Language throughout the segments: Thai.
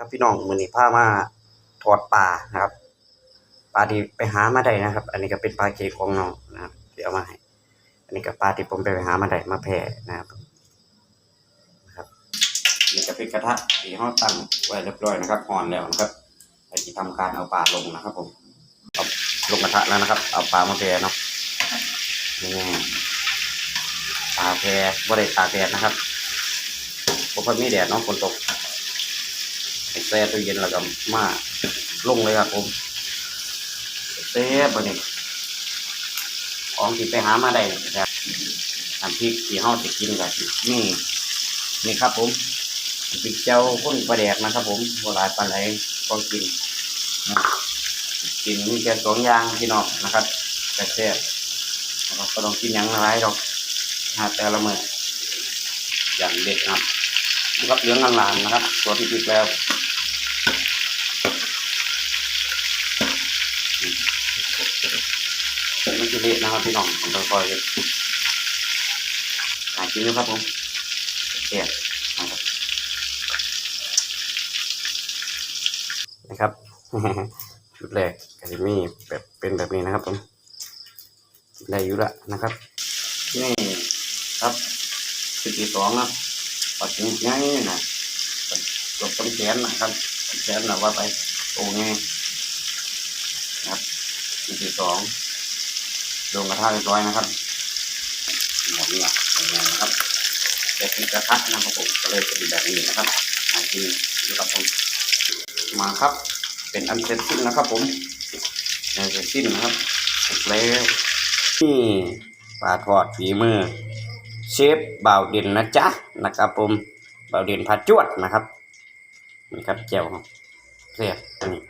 ครับพี่น้องมือนี้พามาทอดปลานะครับปลาที่ไปหามาได้นะครับ อันนี้ก็เป็นปลาเกงของน้องนะครับที่เอามาให้อันนี้ก็ปลาที่ผมไปหามาได้มาแผ่นะครับนะครับนี่ก็เป็นกระทะที่เราตั้งไว้เรียบร้อยนะครับอ่อนแล้วนะครับไปที่ทำการเอาปลาลงนะครับผมเอาลงกระทะแล้วนะครับ เอาปลามาแผ่เนาะนี่ปลาแผ่บ่ได้ตาแดดนะครับเพราะว่ามีแดดเนาะฝนตก แช่ตู้เย็นแล้วก็มาลงเลยครับผมเซ่บนนี้ของที่ไปหามาได้ครับน้ำพริกที่เฮาจะกินกับนี่นี่ครับผมพริกเจ้าพุ่นปลาแดกนะครับ ผมโบราณปลาไหลก็กินกินมีแค่สองอย่างพี่น้องนะครับแต่แซ่บนะครับก็ต้องกินอย่างไรหรอกนะแต่ละมืออย่างเด็ดครับ นะครับเหลืองลางนะครับตัวที่ติดแล้วมันจะเละนะครับพี่น้องผมค่อยๆหากินนะครับผมเสียนะครับนะครับชุดแรกก็จะมีแบบเป็นแบบนี้นะครับผมได้อยู่ละนะครับนี่ครับสิบที่สองนะ ปัดถึงง่ายนะจบต้นแขนนะครับแขนนะว่าไปโอ้ง่ายนะครับที่สองลงกระทะเรียบร้อยนะครับหมดนี่ละนะครับแต่เป็นกระทะนะครับผมก็เลยเป็นแบบนี้นะครับหากินดูครับผมมาครับ เป็นอันเสร็จสิ้นนะครับ ผมอันเสร็จสิ้นนะครับเสร็จแล้วนี่ปลาทอดฝีมือ เชฟบ่าวเด่นนะจ๊ะนะครับผมบ่าวเด่นผัดจวดนะครับนี่ครับเจียวครับเสียอันนี้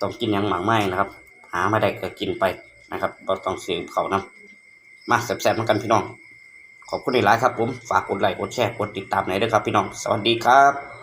ต้องกินยังหมางไหมนะครับ หามาได้ก็กินไปนะครับเราต้องซื้อเขานะมาแซ่บๆมากันพี่น้อง ขอบคุณหลายครับผม ฝากกดไลค์กดแชร์กดติดตามหน่อยด้วยครับพี่น้อง สวัสดีครับ